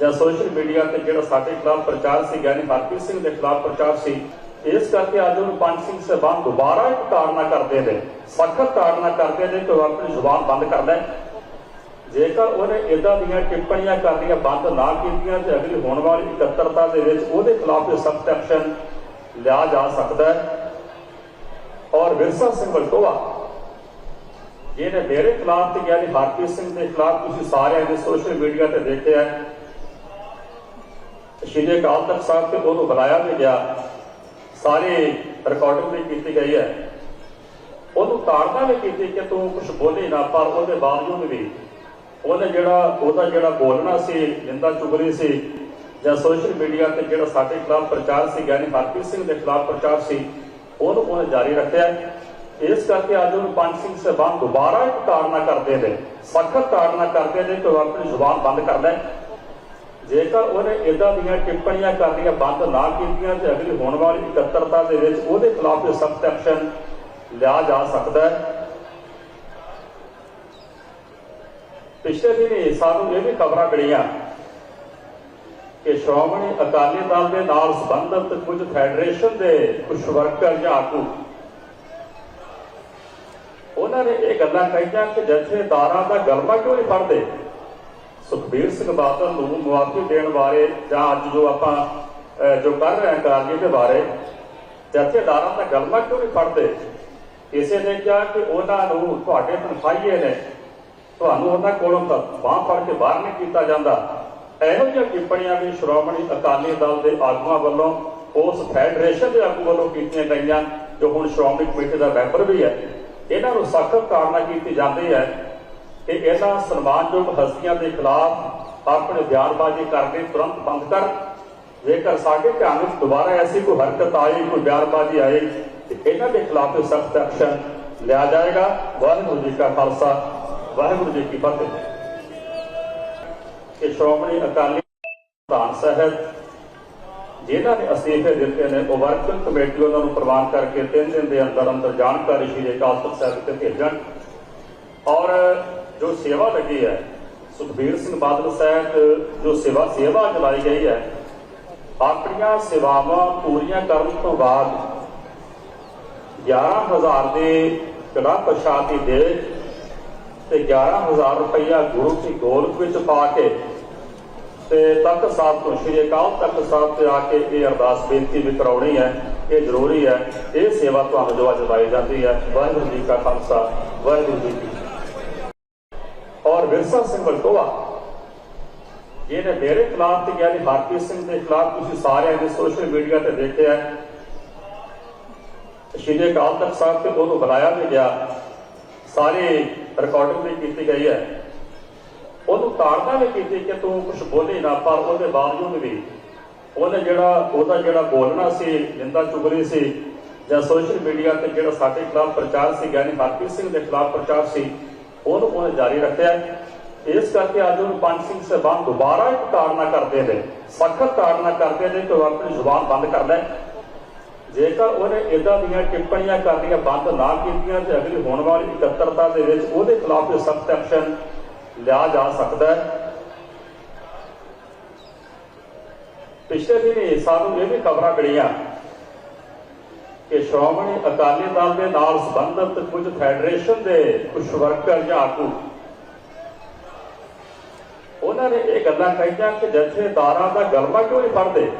ਜਾਂ social media ਤੇ ਜਿਹੜਾ ਸਾਡੇ ਖਿਲਾਫ ਪ੍ਰਚਾਰ ਸੀ ਗਿਆਨੀ ਹਰਪ੍ਰੀਤ ਸਿੰਘ ਦੇ ਖਿਲਾਫ ਪ੍ਰਚਾਰ ਸੀ, ਇਸ ਕਰਕੇ ਅੱਜ ਉਹ ਪੰਜ ਸਿੰਘ ਸਾਹਿਬਾਨ ਦੁਬਾਰਾ ਇੱਕ ਤਾੜਨਾ ਕਰਦੇ ਨੇ, ਸਖਤ ਤਾੜਨਾ ਕਰਦੇ ਨੇ ਕਿ ਉਹ ਆਪਣੀ ਜ਼ੁਬਾਨ ਬੰਦ ਕਰ ਲੈ ਜੇਕਰ ਉਹਨੇ ਇਦਾਂ ਦੀਆਂ ਟਿੱਪਣੀਆਂ ਕਰਨੀਆਂ ਬੰਦ ਨਾ ਕੀਤੀਆਂ ਤੇ ਅਗਲੀ ਹੋਣ ਵਾਲੀ ਇਕੱਤਰਤਾ ਦੇ ਵਿੱਚ ਉਹਦੇ ਖਿਲਾਫ ਵੀ ਸਖਤ ਐਕਸ਼ਨ ਲਿਆ ਜਾ ਸਕਦਾ ਹੈ। ਔਰ ਵਿਰਸਾ ਸਿੰਘ ਵਲਟੋਆ, ਜਿਹਨੇ ਮੇਰੇ ਖਿਲਾਫ ਤੇ ਗਿਆਨੀ ਹਰਪ੍ਰੀਤ ਸਿੰਘ ਦੇ ਖਿਲਾਫ ਤੁਸੀਂ ਸਾਰਿਆਂ ਨੇ ਸੋਸ਼ਲ ਮੀਡੀਆ ਤੇ ਦੇਖਿਆ ਹੈ ਸ਼੍ਰੀ ਅਕਾਲ ਤਖਤ ਸਾਹਿਬ ਤੇ ਉਹਨੂੰ ਬੁਲਾਇਆ ਵੀ ਗਿਆ। ਸਾਰੇ ਰਿਕਾਰਡਿੰਗ ਵੀ ਕੀਤੀ ਗਈ ਹੈ। ਉਹਨੂੰ ਤਾੜਨਾ ਵੀ ਕੀਤੀ ਕਿ ਤੂੰ ਕੁਝ ਬੋਲੇ ਨਾ, ਪਰ ਉਹਦੇ ਬਾਵਜੂਦ ਵੀ ਉਹਨੇ ਜਿਹੜਾ, ਉਹਦਾ ਜਿਹੜਾ ਬੋਲਣਾ ਸੀ ਨਿੰਦਾ ਚੁਗਲੀ ਸੀ, ਜਾਂ ਸੋਸ਼ਲ ਮੀਡੀਆ ਤੇ ਜਿਹੜਾ ਸਾਡੇ ਖਿਲਾਫ ਪ੍ਰਚਾਰ ਸੀ ਗਿਆਨੀ ਹਰਪ੍ਰੀਤ ਸਿੰਘ ਦੇ ਖਿਲਾਫ ਪ੍ਰਚਾਰ ਸੀ, ਉਹਨੂੰ ਉਹਨੇ ਜਾਰੀ ਰੱਖਿਆ। ਇਸ ਕਰਕੇ ਅੱਜ ਉਹਨੂੰ ਪੰਜ ਸਿੰਘ ਸਾਹਿਬਾਨ ਦੁਬਾਰਾ ਇੱਕ ਤਾੜਨਾ ਕਰਦੇ ਨੇ। ਸਖਤ ਤਾੜਨਾ ਕਰਦੇ ਨੇ ਕਿ ਉਹ ਆਪਣੀ ਜ਼ੁਬਾਨ ਬੰਦ ਕਰ ਲੈ। ਜੇਕਰ ਉਹਨੇ ਇਦਾਂ ਦੀਆਂ ਟਿੱਪਣੀਆਂ ਕਰਨੀਆਂ ਬੰਦ ਨਾ ਕੀਤੀਆਂ ਤੇ ਅਗਲੀ ਹੋਣ ਵਾਲੀ ਇਕੱਤਰਤਾ ਦੇ ਵਿੱਚ ਉਹਦੇ ਖਿਲਾਫ ਸਖਤ ਐਕਸ਼ਨ ਲਿਆ ਜਾ ਸਕਦਾ ਹੈ। ਪਿਛਲੇ ਦਿਨੀ ਸਾਨੂੰ ਇਹ ਵੀ ਖਬਰਾਂ ਮਿਲੀਆਂ ਕਿ ਸ਼੍ਰੋਮਣੀ ਅਕਾਲੀ ਦਲ ਦੇ ਨਾਲ ਸੰਬੰਧਿਤ ਕੁਝ ਫੈਡਰੇਸ਼ਨ ਦੇ ਕੁਝ ਵਰਕਰ ਜਾਂ ਆਗੂ, ਉਹਨਾਂ ਨੇ ਇਹ ਗੱਲਾਂ ਕਹੀਆਂ ਕਿ ਜਥੇਦਾਰਾਂ ਦਾ ਗਲਮਾ ਕਿਉਂ ਨਹੀਂ ਫੜਦੇ? ਸੁਖਬੀਰ ਸਿੰਘ ਬਾਦਲ ਨੂੰ ਮੁਆਫੀ ਦੇਣ ਬਾਰੇ ਜਾਂ ਅੱਜ ਜੋ ਆਪਾਂ ਜੋ ਕਰ ਰਹੇ ਹਾਂ ਕਾਰਜ ਦੇ ਬਾਰੇ ਜਥੇਦਾਰਾਂ ਦਾ ਗੱਲਬਾਤ ਕਿਉਂ ਨਹੀਂ ਫੜਦੇ ਕਿਸੇ ਨੇ ਕਿਹਾ ਕਿ ਉਹਨਾਂ ਨੂੰ ਤੁਹਾਡੇ ਤਨਖਾਹੀਏ ਨੇ, ਤੁਹਾਨੂੰ ਉਹਨਾਂ ਕੋਲੋਂ ਤਾਂ ਬਾਹ ਫੜ ਕੇ ਬਾਹਰ ਨਹੀਂ ਕੀਤਾ ਜਾਂਦਾ। ਇਹੋ ਜਿਹੀਆਂ ਟਿੱਪਣੀਆਂ ਵੀ ਸ਼੍ਰੋਮਣੀ ਅਕਾਲੀ ਦਲ ਦੇ ਆਗੂਆਂ ਵੱਲੋਂ ਉਸ ਫੈਡਰੇਸ਼ਨ ਦੇ ਆਗੂ ਵੱਲੋਂ ਕੀਤੀਆਂ ਗਈਆਂ, ਜੋ ਹੁਣ ਸ਼੍ਰੋਮਣੀ ਕਮੇਟੀ ਦਾ ਮੈਂਬਰ ਵੀ ਹੈ। ਇਹਨਾਂ ਨੂੰ ਸਖਤ ਕਾਰਨਾ ਕੀਤੀ ਜਾਂਦੀ ਹੈ। ਕਿ ਇਹਨਾਂ ਸਨਮਾਨਯੋਗ ਹਸਤੀਆਂ ਦੇ ਖਿਲਾਫ ਆਪਣੇ ਬਿਆਨਬਾਜ਼ੀ ਕਰਨੀ ਤੁਰੰਤ ਬੰਦ ਕਰ। ਜੇਕਰ ਸਾਡੇ ਧਿਆਨ ਵਿੱਚ ਦੁਬਾਰਾ ਐਸੀ ਕੋਈ ਹਰਕਤ ਆਈ, ਕੋਈ ਬਿਆਨਬਾਜ਼ੀ ਆਈ, ਤੇ ਇਹਨਾਂ ਦੇ ਖਿਲਾਫ ਸਖਤ ਐਕਸ਼ਨ ਲਿਆ ਜਾਏਗਾ। ਵਾਹਿਗੁਰੂ ਜੀ ਕਾ ਖਾਲਸਾ, ਵਾਹਿਗੁਰੂ ਜੀ ਕੀ ਫਤਿਹ। ਕਿ ਸ਼੍ਰੋਮਣੀ ਅਕਾਲੀ ਪ੍ਰਧਾਨ ਸਾਹਿਬ, ਜਿਨ੍ਹਾਂ ਨੇ ਅਸਤੀਫੇ ਦਿੱਤੇ ਨੇ, ਉਹ ਵਰਕਿੰਗ ਕਮੇਟੀ ਉਹਨਾਂ ਨੂੰ ਪ੍ਰਵਾਨ ਕਰਕੇ ਤਿੰਨ ਦਿਨ ਦੇ ਅੰਦਰ ਅੰਦਰ ਜਾਣਕਾਰੀ ਸ਼੍ਰੀ ਅਕਾਲ ਤਖਤ ਸਾਹਿਬ ਤੇ ਭੇਜਣ। ਔਰ ਜੋ ਸੇਵਾ ਲੱਗੀ ਹੈ, ਸੁਖਬੀਰ ਸਿੰਘ ਬਾਦਲ ਸਾਹਿਬ, ਜੋ ਸੇਵਾ ਸੇਵਾ ਚਲਾਈ ਗਈ ਹੈ ਆਪਣੀਆਂ ਸੇਵਾਵਾਂ ਪੂਰੀਆਂ ਕਰਨ ਤੋਂ ਬਾਅਦ 11000 ਦੇ ਕਲਾ ਪ੍ਰਸ਼ਾਦ ਦੀ ਦੇ ਤੇ 11000 ਰੁਪਇਆ ਗੁਰੂ ਕੀ ਗੋਲਕ ਵਿੱਚ ਪਾ ਕੇ ਤੇ ਤਖਤ ਸਾਹਿਬ ਤੋਂ, ਸ਼੍ਰੀ ਅਕਾਲ ਤਖਤ ਸਾਹਿਬ ਤੇ ਆ ਕੇ ਇਹ ਅਰਦਾਸ ਬੇਨਤੀ ਵੀ ਕਰਾਉਣੀ ਹੈ ਇਹ ਜ਼ਰੂਰੀ ਹੈ ਇਹ ਸੇਵਾ ਤੁਹਾਨੂੰ ਜੋ ਅੱਜ ਲਾਈ ਜਾਂਦੀ ਹੈ। ਵਾਹਿਗੁਰੂ ਜੀ ਕਾ ਖਾਲਸਾ, ਵਾਹਿਗੁਰੂ ਜੀ ਕੀ ਫਤਿਹ। ਵਿਰਸਾ ਸਿੰਘ ਵਲਟੋਆ। ਜਿਹਨੇ ਮੇਰੇ ਖਿਲਾਫ ਤੇ ਗਿਆਨੀ ਹਰਪ੍ਰੀਤ ਸਿੰਘ ਦੇ ਖਿਲਾਫ ਤੁਸੀਂ ਸਾਰਿਆਂ ਨੇ ਸੋਸ਼ਲ ਮੀਡੀਆ ਤੇ ਦੇਖਿਆ ਸ਼੍ਰੀ ਅਕਾਲ ਤਖਤ ਸਾਹਿਬ ਤੇ ਉਹਨੂੰ ਬੁਲਾਇਆ ਵੀ ਗਿਆ। ਸਾਰੇ ਰਿਕਾਰਡਿੰਗ ਵੀ ਕੀਤੀ ਗਈ ਹੈ। ਉਹਨੂੰ ਤਾੜਨਾ ਵੀ ਕੀਤੀ ਕਿ ਤੂੰ ਕੁਝ ਬੋਲੇ ਨਾ, ਪਰ ਉਹਦੇ ਬਾਵਜੂਦ ਵੀ ਉਹਨੇ ਜਿਹੜਾ, ਉਹਦਾ ਜਿਹੜਾ ਬੋਲਣਾ ਸੀ ਨਿੰਦਾ ਚੁਗਲੀ ਸੀ, ਜਾਂ ਸੋਸ਼ਲ ਮੀਡੀਆ ਤੇ ਜਿਹੜਾ ਸਾਡੇ ਖਿਲਾਫ ਪ੍ਰਚਾਰ ਸੀ ਗਿਆਨੀ ਹਰਪ੍ਰੀਤ ਸਿੰਘ ਦੇ ਖਿਲਾਫ ਪ੍ਰਚਾਰ ਸੀ ਉਹਨੂੰ ਉਹਨੇ ਜਾਰੀ ਰੱਖਿਆ। ਇਸ ਕਰਕੇ ਅੱਜ ਉਹਨੂੰ ਪੰਜ ਸਿੰਘ ਸਾਹਿਬਾਨ ਦੁਬਾਰਾ ਇੱਕ ਤਾੜਨਾ ਕਰਦੇ ਨੇ। ਸਖਤ ਤਾੜਨਾ ਕਰਦੇ ਨੇ ਕਿ ਉਹ ਆਪਣੀ ਜ਼ੁਬਾਨ ਬੰਦ ਕਰ ਲੈ। ਜੇਕਰ ਉਹਨੇ ਇਦਾਂ ਦੀਆਂ ਟਿੱਪਣੀਆਂ ਕਰਨੀਆਂ ਬੰਦ ਨਾ ਕੀਤੀਆਂ ਤੇ ਅਗਲੀ ਹੋਣ ਵਾਲੀ ਇਕੱਤਰਤਾ ਦੇ ਵਿੱਚ ਉਹਦੇ ਖਿਲਾਫ ਇਹ ਸਖਤ ਐਕਸ਼ਨ ਲਿਆ ਜਾ ਸਕਦਾ ਹੈ। ਪਿਛਲੇ ਦਿਨੀ ਸਾਨੂੰ ਇਹ ਵੀ ਖਬਰਾਂ ਮਿਲੀਆਂ ਕਿ ਸ਼੍ਰੋਮਣੀ ਅਕਾਲੀ ਦਲ ਦੇ ਨਾਲ ਸੰਬੰਧਿਤ ਕੁਝ ਫੈਡਰੇਸ਼ਨ ਦੇ ਕੁਝ ਵਰਕਰ ਜਾਂ ਆਗੂ। ਉਹਨਾਂ ਨੇ ਇਹ ਗੱਲਾਂ ਕਹੀਆਂ ਕਿ ਜਥੇਦਾਰਾਂ ਦਾ ਗਲਮਾ ਕਿਉਂ ਨਹੀਂ ਫੜਦੇ?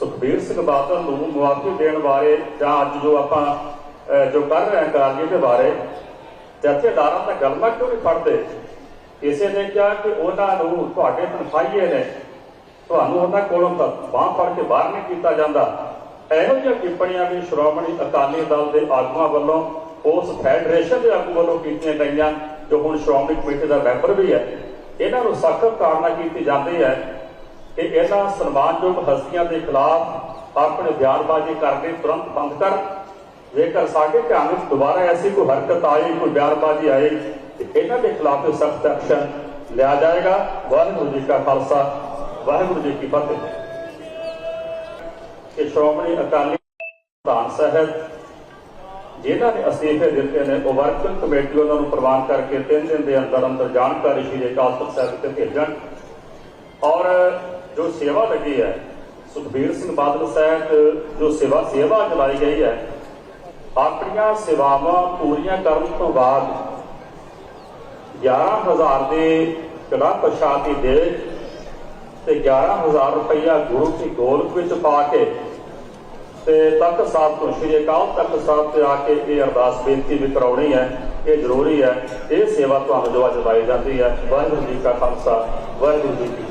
ਸੁਖਬੀਰ ਸਿੰਘ ਬਾਦਲ ਨੂੰ ਮੁਆਫੀ ਦੇਣ ਬਾਰੇ ਜਾਂ ਅੱਜ ਜੋ ਆਪਾਂ ਜੋ ਕਰ ਰਹੇ ਹਾਂ ਕਾਰਜ ਦੇ ਬਾਰੇ, ਜਥੇਦਾਰਾਂ ਦਾ ਗਲਮਾ ਕਿਉਂ ਨਹੀਂ ਫੜਦੇ? ਕਿਸੇ ਨੇ ਕਿਹਾ ਕਿ ਉਹਨਾਂ ਨੂੰ ਤੁਹਾਡੇ ਤਨਖਾਹੀਏ ਨੇ। ਤੁਹਾਨੂੰ ਉਹਨਾਂ ਕੋਲੋਂ ਤਾਂ ਬਾਹ ਫੜ ਕੇ ਬਾਹਰ ਨਹੀਂ ਕੀਤਾ ਜਾਂਦਾ। ਇਹੋ ਜਿਹੀਆਂ ਟਿੱਪਣੀਆਂ ਵੀ ਸ਼੍ਰੋਮਣੀ ਅਕਾਲੀ ਦਲ ਦੇ ਆਗੂਆਂ ਵੱਲੋਂ ਉਸ ਫੈਡਰੇਸ਼ਨ ਦੇ ਆਗੂ ਵੱਲੋਂ ਕੀਤੀਆਂ ਗਈਆਂ, ਜੋ ਹੁਣ ਸ਼੍ਰੋਮਣੀ ਕਮੇਟੀ ਦਾ ਮੈਂਬਰ ਵੀ ਹੈ। ਇਹਨਾਂ ਨੂੰ ਸਖਤ ਕਾਰਨਾ ਕੀਤੀ ਜਾਂਦੀ ਹੈ ਕਿ ਇਹਨਾਂ ਸਨਮਾਨਯੋਗ ਹਸਤੀਆਂ ਦੇ ਖਿਲਾਫ ਆਪਣੇ ਬਿਆਨਬਾਜ਼ੀ ਕਰਨੀ ਤੁਰੰਤ ਬੰਦ ਕਰ ਜੇਕਰ ਸਾਡੇ ਧਿਆਨ ਵਿੱਚ ਦੁਬਾਰਾ ਐਸੀ ਕੋਈ ਹਰਕਤ ਆਈ, ਕੋਈ ਬਿਆਨਬਾਜ਼ੀ ਆਈ, ਤੇ ਇਹਨਾਂ ਦੇ ਖਿਲਾਫ ਸਖਤ ਐਕਸ਼ਨ ਲਿਆ ਜਾਏਗਾ। ਵਾਹਿਗੁਰੂ ਜੀ ਕਾ ਖਾਲਸਾ, ਵਾਹਿਗੁਰੂ ਜੀ ਕੀ ਫਤਿਹ। ਕਿ ਸ਼੍ਰੋਮਣੀ ਅਕਾਲੀ ਪ੍ਰਧਾਨ ਸਾਹਿਬ, ਜਿਨ੍ਹਾਂ ਨੇ ਅਸਤੀਫੇ ਦਿੱਤੇ ਨੇ, ਉਹ ਵਰਕਿੰਗ ਕਮੇਟੀ ਉਹਨਾਂ ਨੂੰ ਪ੍ਰਵਾਨ ਕਰਕੇ ਤਿੰਨ ਦਿਨ ਦੇ ਅੰਦਰ ਅੰਦਰ ਜਾਣਕਾਰੀ ਸ਼੍ਰੀ ਅਕਾਲ ਤਖਤ ਸਾਹਿਬ ਤੇ ਭੇਜਣ। ਔਰ ਜੋ ਸੇਵਾ ਲੱਗੀ ਹੈ, ਸੁਖਬੀਰ ਸਿੰਘ ਬਾਦਲ ਸਾਹਿਬ, ਜੋ ਸੇਵਾ ਸੇਵਾ ਚਲਾਈ ਗਈ ਹੈ, ਆਪਣੀਆਂ ਸੇਵਾਵਾਂ ਪੂਰੀਆਂ ਕਰਨ ਤੋਂ ਬਾਅਦ 11000 ਦੇ ਕਲਾ ਪ੍ਰਸ਼ਾਦੀ ਦੇ ਤੇ 11000 ਰੁਪਇਆ ਗੁਰੂ ਕੀ ਗੋਲਕ ਵਿੱਚ ਪਾ ਕੇ ਤੇ ਤਖਤ ਸਾਹਿਬ ਤੋਂ ਸ਼੍ਰੀ ਅਕਾਲ ਤਖਤ ਸਾਹਿਬ ਤੇ ਆ ਕੇ ਇਹ ਅਰਦਾਸ ਬੇਨਤੀ ਵੀ ਕਰਾਉਣੀ ਹੈ ਇਹ ਜ਼ਰੂਰੀ ਹੈ ਇਹ ਸੇਵਾ ਤੁਹਾਨੂੰ ਜੋ ਅੱਜ ਲਾਈ ਜਾਂਦੀ ਹੈ। ਵਾਹਿਗੁਰੂ ਜੀ ਕਾ ਖਾਲਸਾ, ਵਾਹਿਗੁਰੂ ਜੀ ਕੀ